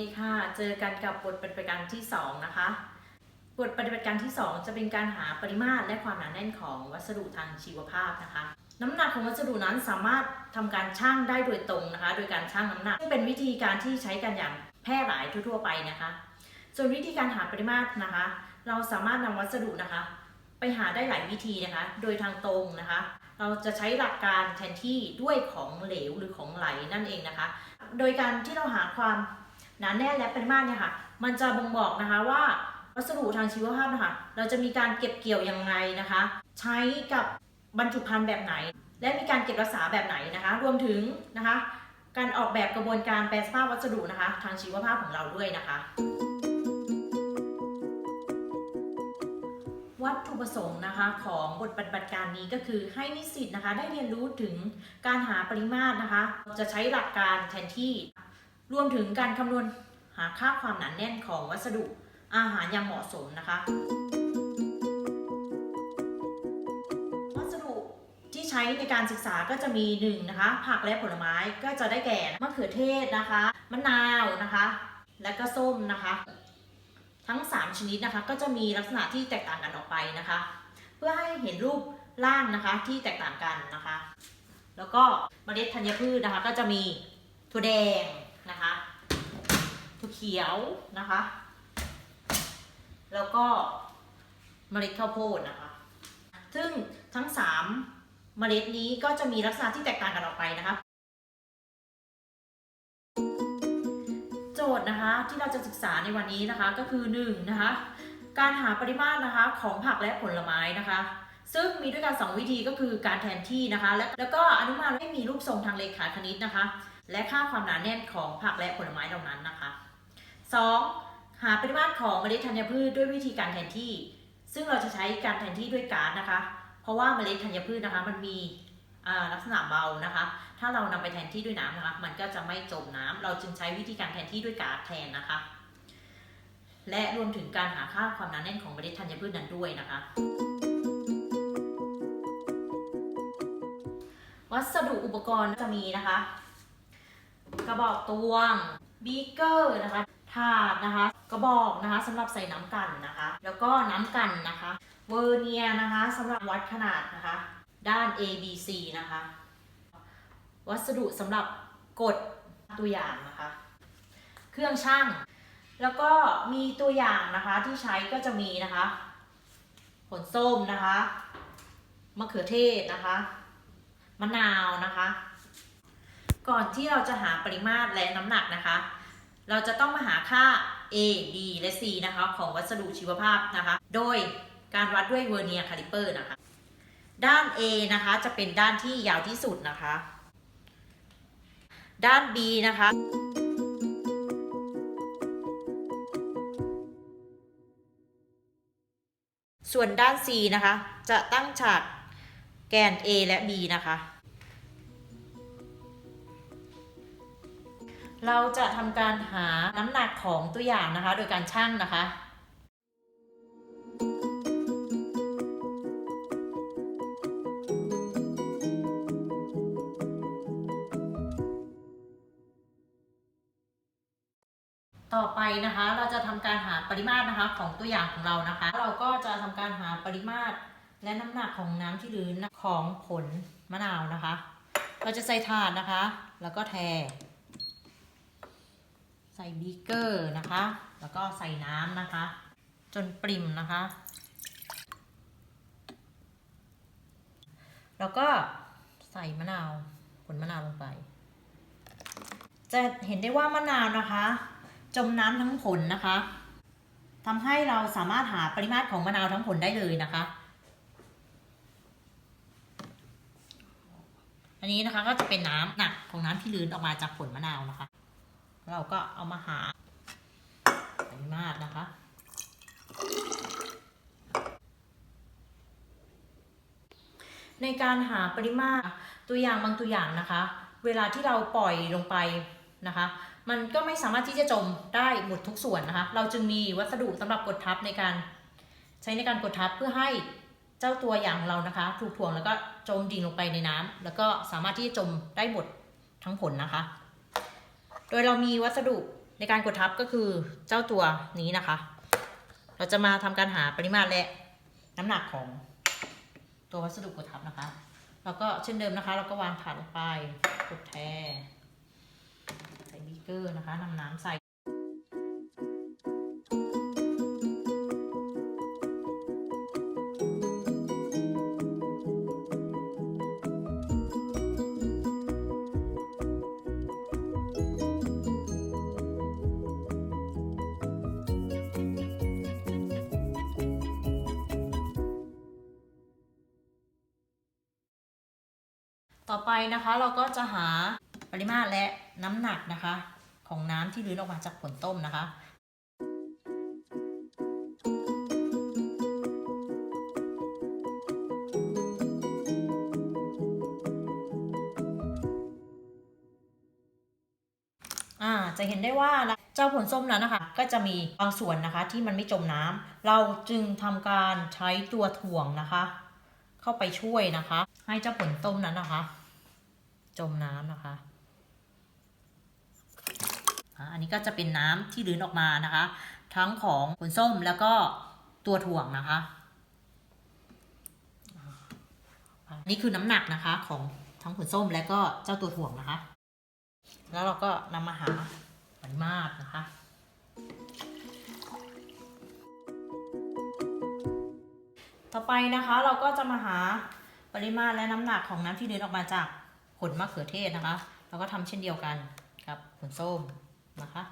ดีค่ะ เจอกันกับบทปฏิบัติการที่ 2 นะคะ บทปฏิบัติการที่ 2 จะเป็นการหาปริมาตรและความหนาแน่นของวัสดุทางชีวภาพนะคะ น้ำหนักของวัสดุนั้นสามารถทำการชั่งได้โดยตรงนะคะ โดยการชั่งน้ำหนักซึ่งเป็นวิธีการที่ใช้กันอย่างแพร่หลายทั่ว ๆ ไปนะคะ ส่วนวิธีการหาปริมาตรนะคะ เราสามารถนำวัสดุนะคะ ไปหาได้หลายวิธีนะคะ โดยทางตรงนะคะ เราจะใช้หลักการแทนที่ด้วยของเหลวหรือของไหลนั่นเองนะคะ โดยการที่เราหาความ หนาแน่นและปริมาตรเนี่ยค่ะ มันจะบ่งบอกนะคะว่าวัสดุทางชีวภาพนะคะเราจะมีการเก็บเกี่ยวยังไงนะคะ ใช้กับบรรจุภัณฑ์แบบไหน และมีการเก็บรักษาแบบไหนนะคะ รวมถึงนะคะ การออกแบบกระบวนการแปรสภาพวัสดุนะคะ ทางชีวภาพของเราด้วยนะคะวัตถุประสงค์นะคะของบทปฏิบัติการนี้ก็คือให้นิสิตนะคะ ได้เรียนรู้ถึงการหาปริมาตรนะคะ จะใช้หลักการแทนที่ รวมถึงการคำนวณหาค่าความหนาแน่นของวัสดุอาหารอย่างเหมาะสมนะคะ วัสดุที่ใช้ในการศึกษาก็จะมีหนึ่งนะคะผักและผลไม้ก็จะได้แก่มะเขือเทศนะคะ มะนาวนะคะ และก็ส้มนะคะ ทั้ง 3 ชนิดนะคะก็จะมีลักษณะที่แตกต่างกันออกไปนะคะ เพื่อให้เห็นรูปร่างนะคะที่แตกต่างกันนะคะ แล้วก็เมล็ดธัญพืชนะคะก็จะมีถั่วแดง ถั่วเขียวนะคะ แล้วก็เมล็ดข้าวโพดนะคะ ซึ่งทั้ง 3 เมล็ดนี้ก็จะมีลักษณะที่แตกต่างกันออกไปนะคะ โจทย์นะคะที่เราจะศึกษาในวันนี้นะคะก็คือ1นะคะการหาปริมาตรนะคะของผักและผลไม้นะคะ ซึ่งมีด้วยกัน 2 วิธีก็คือการแทนที่นะคะ และแล้วก็อนุมานให้มีรูปทรงทางเลขาคณิตนะคะ และค่าความหนาแน่นของผักและผลไม้เหล่านั้นนะคะ 2. หาปริมาตรของเมล็ดธัญพืชด้วยวิธีการแทนที่ ซึ่งเราจะใช้การแทนที่ด้วยการนะคะ เพราะว่าเมล็ดธัญพืชนะคะ มันมีลักษณะเบานะคะ ถ้าเรานำไปแทนที่ด้วยน้ำนะคะ มันก็จะไม่จมน้ำเราจึงใช้วิธีการแทนที่ด้วยการแทนนะคะ และรวมถึงการหาค่าความหนาแน่นของเมล็ดธัญพืชนั้นด้วยนะคะ วัสดุอุปกรณ์จะมีนะคะ กระบอกตวงบีเกอร์นะคะ ถาดนะคะ กระบอกนะคะสำหรับใส่น้ำกันนะคะ แล้วก็น้ำกันนะคะ เวอร์เนียนะคะสำหรับวัดขนาดนะคะ ด้าน A B C นะคะ วัสดุสำหรับกดตัวอย่างนะคะ เครื่องช่างแล้วก็มีตัวอย่างนะคะที่ใช้ก็จะมีนะคะผลส้มนะคะมะเขือเทศนะคะมะนาวนะคะ ก่อนที่เราจะหาปริมาตรและน้ำหนักนะคะ เราจะต้องมาหาค่า A B และ C นะคะของวัสดุชีวภาพนะคะ โดยการวัดด้วยเวอร์เนียร์คาลิเปอร์นะคะ ด้าน A นะคะจะเป็นด้านที่ยาวที่สุดนะคะ ด้าน B นะคะ ส่วนด้าน C นะคะ จะตั้งฉากแกน A และ B นะคะ เราจะทำการหาน้ำหนักของตัวอย่างนะคะ โดยการชั่งนะคะต่อไปนะคะเราจะทำการหาปริมาตรนะคะของตัวอย่างของเรานะคะ เราก็จะทำการหาปริมาตรและน้ำหนักของน้ำที่ลื้นของผลมะนาวนะคะ เราจะใส่ถาดนะคะ แล้วก็แท ใส่บีเกอร์นะคะ แล้วก็ใส่น้ำนะคะ จนปริ่มนะคะ แล้วก็ใส่มะนาวผลมะนาวลงไป จะเห็นได้ว่ามะนาวนะคะ จมน้ำทั้งผลนะคะทำให้เราสามารถหาปริมาตรของมะนาวทั้งผลได้เลยนะคะ อันนี้นะคะก็จะเป็นน้ำหนักของน้ำที่ลื้นออกมาจากผลมะนาวนะคะ เราก็เอามาหาปริมาตรนะคะ ในการหาปริมาตรตัวอย่างบางตัวอย่างนะคะ เวลาที่เราปล่อยลงไปนะคะ มันก็ไม่สามารถที่จะจมได้หมดทุกส่วนนะคะ เราจึงมีวัสดุสำหรับกดทับในการใช้ในการกดทับเพื่อให้เจ้าตัวอย่างของเรานะคะ ถูกถ่วงแล้วก็จมดิ่งลงไปในน้ำแล้วก็สามารถที่จะจมได้หมดทั้งผลนะคะ โดยเรามีวัสดุในการกดทับก็คือเจ้าตัวนี้นะคะ เราจะมาทำการหาปริมาตรและน้ำหนักของตัววัสดุกดทับนะคะ แล้วก็เช่นเดิมนะคะ เราก็วางถาดลงไปกดแทใส่บีเกอร์นะคะนำน้ำใส่ นะคะ เราก็จะหาปริมาตรและน้ำหนักนะคะ ของน้ำที่รื้นออกมาจากผลต้มนะคะอ่าจะเห็นได้ว่าเจ้าผลส้มนั้นนะคะ ก็จะมีบางส่วนนะคะที่มันไม่จมน้ำเราจึงทำการใช้ตัวถ่วงนะคะ เข้าไปช่วยนะคะ ให้เจ้าผลต้มนั้นนะคะ จมน้ำนะคะอันนี้ก็จะเป็นน้ำที่รื้นออกมานะคะ ทั้งของผลส้มแล้วก็ตัวถ่วงนะคะอ่านี่คือน้ำหนักนะคะของทั้งผลส้มและก็เจ้าตัวถ่วงนะคะ แล้วเราก็นำมาหาปริมาตรนะคะต่อไปนะคะเราก็จะมาหาปริมาตรและน้ำหนักของน้ำที่เดินออกมาจาก ผลมะเขือเทศนะคะเราก็ทำเช่นเดียวกันกับผลส้มนะคะ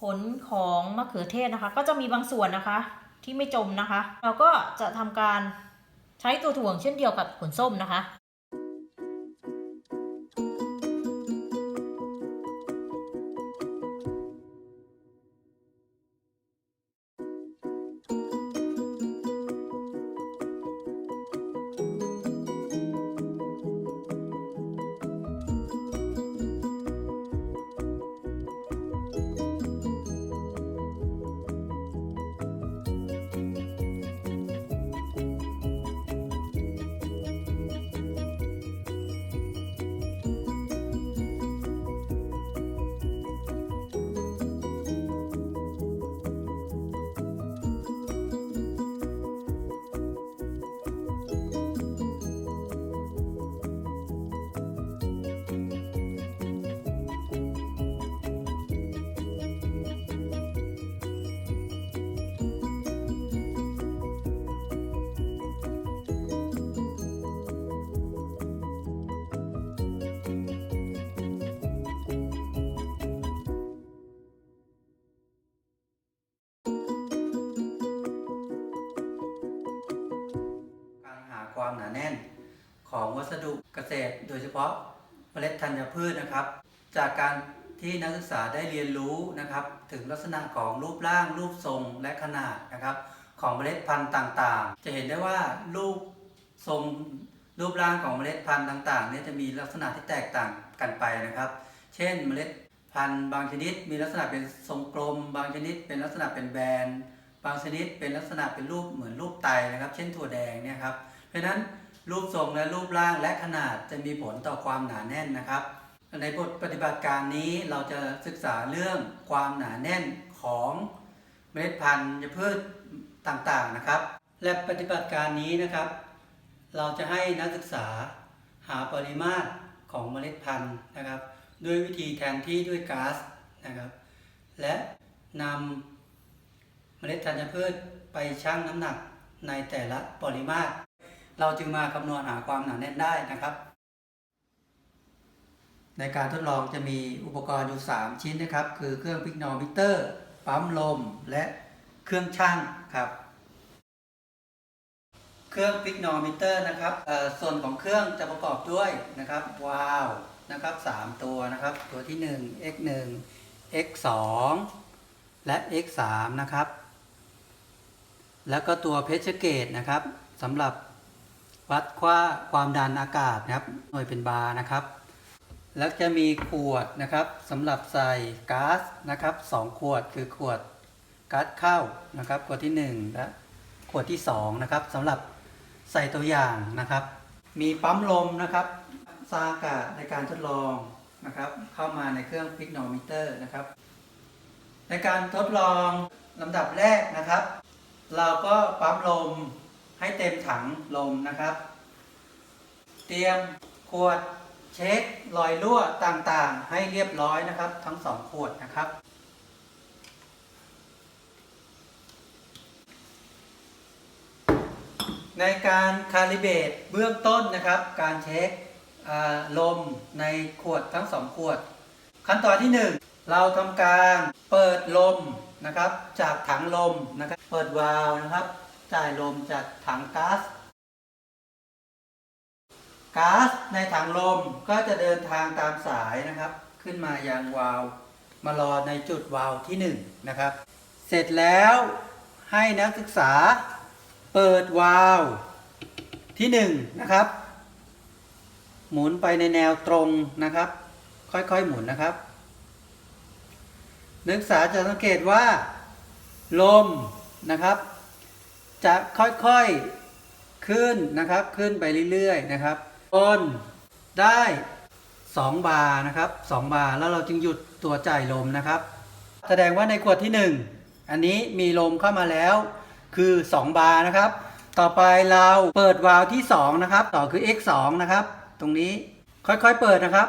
ผลของมะเขือเทศนะคะ ก็จะมีบางส่วนนะคะที่ไม่จมนะคะ เราก็จะทำการใช้ตัวถ่วงเช่นเดียวกับผลส้มนะคะ แน่นของวัสดุเกษตร โดยเฉพาะเมล็ดธัญพืชนะครับ จากการที่นักศึกษาได้เรียนรู้นะครับ ถึงลักษณะของรูปร่าง รูปทรงและขนาดนะครับ ของเมล็ดพันธุ์ต่างๆ จะเห็นได้ว่ารูปทรงรูปร่างของเมล็ดพันธุ์ต่างๆเนี่ยจะมีลักษณะที่แตกต่างกันไปนะครับ เช่น เมล็ดพันธุ์บางชนิด มีลักษณะเป็นทรงกลม บางชนิด เป็นลักษณะเป็นแบน บางชนิดเป็นลักษณะเป็นรูปเหมือนรูปไตนะครับ เช่นถั่วแดงเนี่ยครับ เพราะฉะนั้น รูปทรงและรูปร่างและขนาดจะมีผลต่อความหนาแน่นนะครับ ในบทปฏิบัติการนี้เราจะศึกษาเรื่องความหนาแน่นของเมล็ดพันธุ์พืชต่างๆนะครับ และปฏิบัติการนี้นะครับ เราจะให้นักศึกษาหาปริมาตรของเมล็ดพันธุ์นะครับ ด้วยวิธีแทนที่ด้วยก๊าซนะครับ และนำเมล็ดธัญพืชไปชั่งน้ำหนักในแต่ละปริมาตร เราจึงมาคำนวณหาความหนาแน่นได้นะครับ ในการทดลองจะมีอุปกรณ์อยู่ 3 ชิ้นนะครับ คือเครื่องพิกโนมิเตอร์ ปั๊มลม และเครื่องชั่งครับ เครื่องพิกโนมิเตอร์นะครับส่วนของเครื่องจะประกอบด้วยนะครับวาล์วนะครับ 3 ตัวนะครับ ตัวที่ 1 x 1 x 2และ x 3นะครับ แล้วก็ตัวเพชรเกตนะครับสำหรับ วัดค่าความดันอากาศนะครับ หน่วยเป็นบาร์นะครับ แล้วจะมีขวดนะครับสำหรับใส่ก๊าซนะครับสองขวดคือขวดก๊าซเข้านะครับ ขวดที่หนึ่งและขวดที่สองนะครับสำหรับใส่ตัวอย่างนะครับ มีปั๊มลมนะครับซาอากาศในการทดลองนะครับ เข้ามาในเครื่องพิกโนมิเตอร์นะครับ ในการทดลองลำดับแรกนะครับ เราก็ปั๊มลม ให้เต็มถังลมนะครับ เตรียมขวดเช็ครอยรั่วต่างๆ ให้เรียบร้อยนะครับ ทั้งสองขวดนะครับ ในการคาลิเบตเบื้องต้นนะครับ การเช็คลมในขวดทั้งสองขวด ขั้นตอนที่ 1 เราทำการเปิดลมนะครับ จากถังลมนะครับ เปิดวาล์วนะครับ จ่ายลมจากถังก๊าซ ก๊าซในถังลมก็จะเดินทางตามสายนะครับ ขึ้นมายังวาล์วมารอในจุดวาล์วที่1นะครับ เสร็จแล้วให้นักศึกษาเปิดวาล์วที่1นะครับ หมุนไปในแนวตรงนะครับ ค่อยๆหมุนนะครับ นักศึกษาจะสังเกตว่า ลมนะครับ จะค่อยๆขึ้นนะครับ ขึ้นไปเรื่อยๆนะครับจนได้ 2 บาร์นะครับ2บาร์แล้วเราจึงหยุดตัวจ่ายลมนะครับ แสดงว่าในขวดที่ 1 อันนี้มีลมเข้ามาแล้ว คือ 2 บาร์นะครับ ต่อไปเราเปิดวาล์วที่ 2 นะครับ ต่อคือ x 2นะครับ ตรงนี้ค่อยๆเปิดนะครับ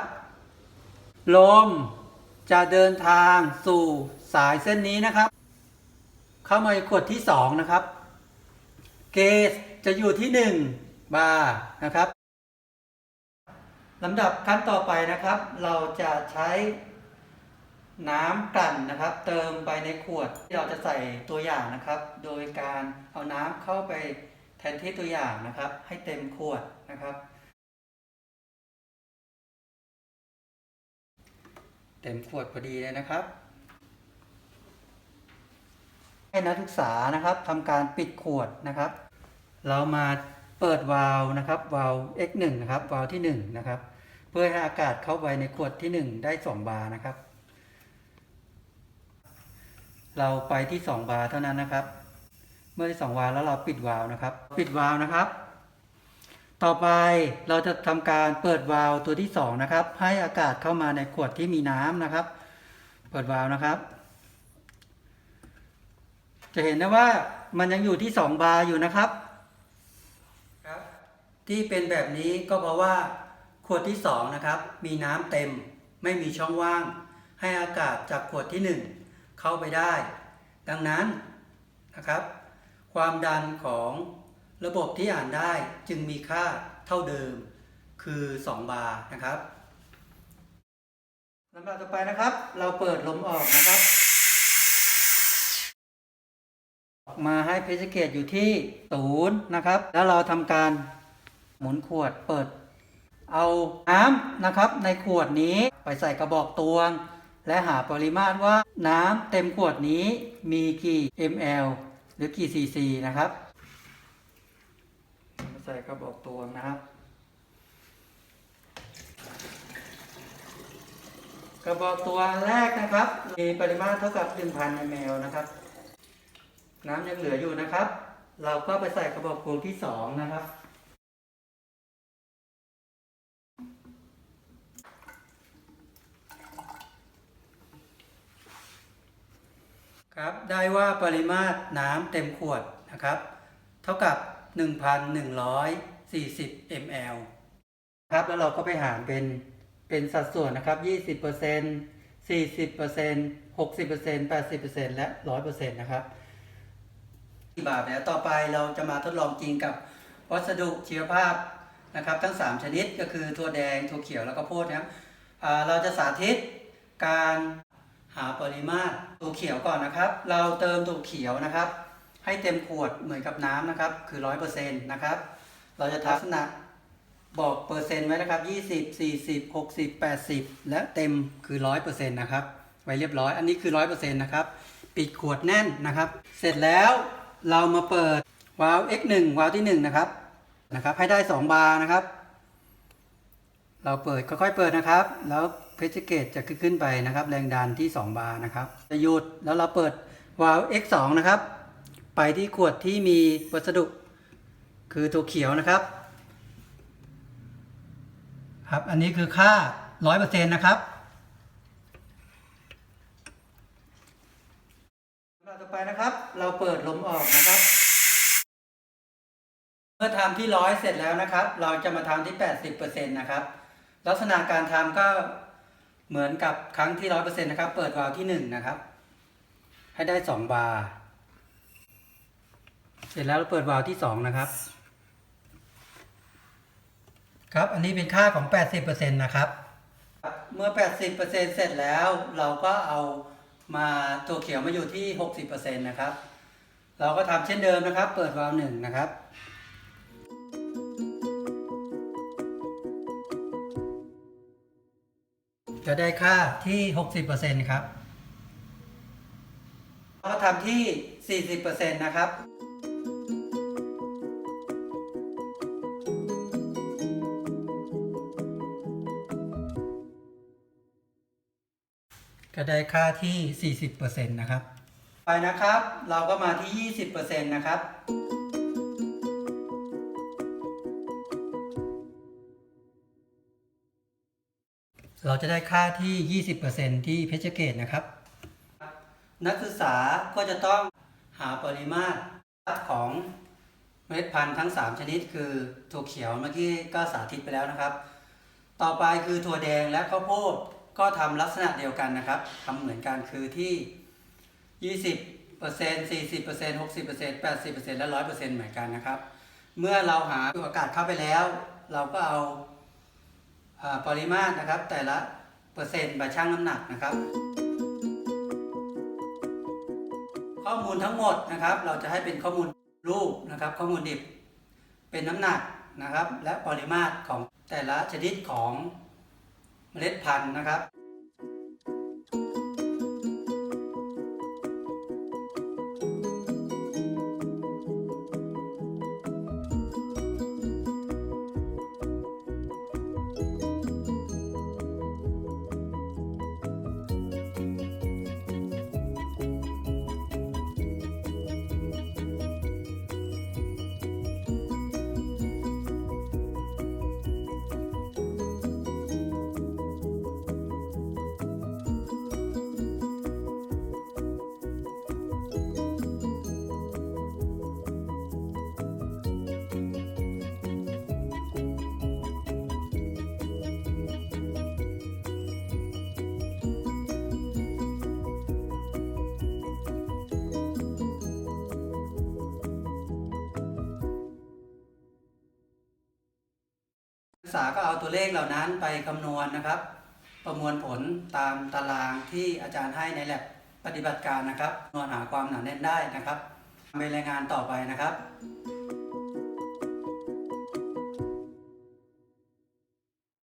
ลมจะเดินทางสู่สายเส้นนี้นะครับ เข้ามาในขวดที่ 2 นะครับ เกจจะอยู่ที่ 1 บาร์นะครับลำดับขั้นต่อไปนะครับ เราจะใช้น้ำกลั่นนะครับ เติมไปในขวดที่เราจะใส่ตัวอย่างนะครับ โดยการเอาน้ำเข้าไปแทนที่ตัวอย่างนะครับ ให้เต็มขวดนะครับ เต็มขวดพอดีเลยนะครับ ให้นักศึกษานะครับทำการปิดขวดนะครับ เรามาเปิดวาล์วนะครับวาล์ว x1 นะครับวาล์วที่ 1 นะครับ เพื่อให้อากาศเข้าไปในขวดที่ 1 ได้ 2 บาร์นะครับ เราไปที่ 2 บาร์เท่านั้นนะครับ เมื่อที่ 2 บาร์แล้วเราปิดวาล์วนะครับ ปิดวาล์วนะครับ ต่อไปเราจะทำการเปิดวาล์วตัวที่ 2 นะครับ ให้อากาศเข้ามาในขวดที่มีน้ำนะครับ เปิดวาล์วนะครับ จะเห็นได้ว่ามันยังอยู่ที่2บาร์อยู่นะครับครับ ที่เป็นแบบนี้ก็เพราะว่าขวดที่2นะครับ มีน้ำเต็ม ไม่มีช่องว่าง ให้อากาศจากขวดที่1เข้าไปได้ ดังนั้นนะครับ ความดันของระบบที่อ่านได้จึงมีค่าเท่าเดิม คือ 2 บาร์นะครับลำดับต่อไปนะครับ เราเปิดลมออกนะครับ มาให้เพชรเกตอยู่ที่ศูนย์นะครับ แล้วเราทำการหมุนขวดเปิด เอาน้ำนะครับ ในขวดนี้ไปใส่กระบอกตวง และหาปริมาตรว่าน้ำเต็มขวดนี้มีกี่ ml หรือกี่ cc นะครับ ใส่กระบอกตวงนะครับ กระบอกตัวแรกนะครับ มีปริมาตรเท่ากับ1,000 ml นะครับ น้ำยังเหลืออยู่นะครับ เราก็ไปใส่กระบอกพวงที่สองนะครับ ครับได้ว่าปริมาตรน้ำเต็มขวดนะครับ เท่ากับ 1,140 ml ครับแล้วเราก็ไปหารเป็นเป็นสัดส่วนนะครับ 20% 40% 60% 80%และ 100%นะครับ ที่บาทแล้วต่อไปเราจะมาทดลองจริงกับวัสดุชีวภาพนะครับ ทั้ง 3 ชนิดก็คือถั่วแดงถั่วเขียวแล้วก็โพดนะครับเราจะสาธิตการหาปริมาตรถั่วเขียวก่อนนะครับ เราเติมถั่วเขียวนะครับ ให้เต็มขวดเหมือนกับน้ำนะครับ คือ 100%นะครับ เราจะทักษณะบอกเปอร์เซ็นต์ไว้นะครับ 20 40 60 80 และเต็มคือ 100%นะครับ ไว้เรียบร้อย อันนี้คือ 100%นะครับ ปิดขวดแน่นนะครับ เสร็จแล้ว เรามาเปิดวาล์ว x1 วาล์วที่1นะครับนะครับ ให้ได้ 2 บาร์นะครับ เราเปิดค่อยๆเปิดนะครับ แล้วเพชรเกตจะขึ้นไปนะครับ แรงดันที่ 2 บาร์นะครับจะหยุดแล้วเราเปิดวาล์ว X2 นะครับ ไปที่ขวดที่มีวัสดุคือตัวเขียวนะครับ ครับ อันนี้คือค่า 100%นะครับต่อ ไปนะครับ เราเปิดลมออกนะครับ เมื่อทำที่ร้อยเสร็จแล้วนะครับ เราจะมาทำที่ 80%นะครับ ลักษณะการทำก็เหมือนกับครั้งที่ร้อยเปอร์เซ็นต์นะครับ เปิดวาล์วที่หนึ่งนะครับ ให้ได้สองบาร์ เสร็จแล้วเราเปิดวาล์วที่สองนะครับ ครับ อันนี้เป็นค่าของ 80%นะครับ เมื่อ 80%เสร็จแล้วเราก็เอา มาตัวเขียวมาอยู่ที่ 60%นะครับ เราก็ทำเช่นเดิมนะครับ เปิดวาล์วหนึ่งนะครับ จะได้ค่าที่ 60%ครับ เราก็ทำที่ 40%นะครับ ก็ได้ค่าที่ 40%นะครับ ไปนะครับ เราก็มาที่ 20%นะครับ เราจะได้ค่าที่ 20%ที่เพชรเกตนะครับ นักศึกษาก็จะต้องหาปริมาตรของเมล็ดพันธุ์ทั้ง 3 ชนิด คือถั่วเขียวเมื่อกี้ก็สาธิตไปแล้วนะครับ ต่อไปคือถั่วแดงและข้าวโพด ก็ทำลักษณะเดียวกันนะครับทำเหมือนกันคือที่ 20% 40% 60% 80%และ 100%เหมือนกันนะครับ เมื่อเราหาอากาศเข้าไปแล้ว เราก็เอาปริมาตรนะครับ แต่ละเปอร์เซ็นต์มาชั่งน้ำหนักนะครับ ข้อมูลทั้งหมดนะครับ เราจะให้เป็นข้อมูลรูปนะครับ ข้อมูลดิบเป็นน้ำหนักนะครับ และปริมาตรของแต่ละชนิดของ เมล็ดพันธุ์นะครับ ษาก็เอาตัวเลขเหล่านั้นไปคำนวณนะครับ ประมวลผลตามตารางที่อาจารย์ให้ในแลบปฏิบัติการนะครับนวณหาความหนาแน่นได้นะครับไปรายงานต่อไปนะครับ